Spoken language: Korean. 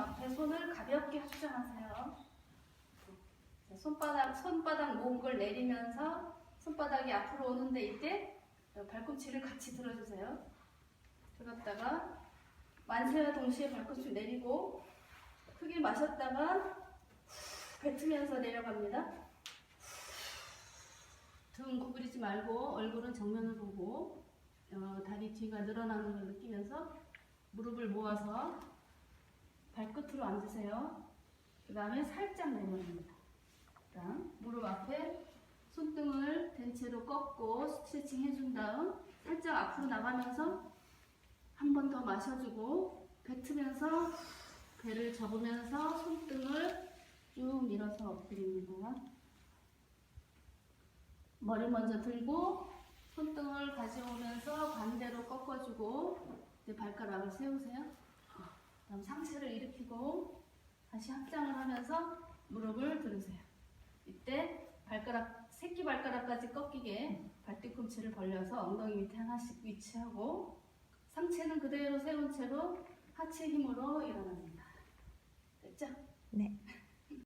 앞에 손을 가볍게 합장하세요. 자, 손바닥, 손바닥 목을 내리면서 손바닥이 앞으로 오는데 이때 발꿈치를 같이 들어주세요. 들었다가 만세와 동시에 발꿈치 내리고 크게 마셨다가 뱉으면서 내려갑니다. 등 구부리지 말고 얼굴은 정면을 보고 어, 다리 뒤가 늘어나는 걸 느끼면서 무릎을 모아서 발끝으로 앉으세요. 그 다음에 살짝 내려옵니다. 그다음 무릎 앞에 손등을 된 채로 꺾고 스트레칭 해준 다음 살짝 앞으로 나가면서 한 번 더 마셔주고 뱉으면서 배를 접으면서 손등을 쭉 밀어서 엎드립니다. 머리 먼저 들고 손등을 가져오면서 반대로 꺾어주고 이제 발가락을 세우세요. 그다음 상체를 일으키고 다시 합장을 하면서 무릎을 들으세요. 이때 발가락 새끼 발가락까지 꺾이게 발뒤꿈치를 벌려서 엉덩이 밑에 하나씩 위치하고 상체는 그대로 세운 채로 하체 힘으로 일어납니다. 됐죠? 네.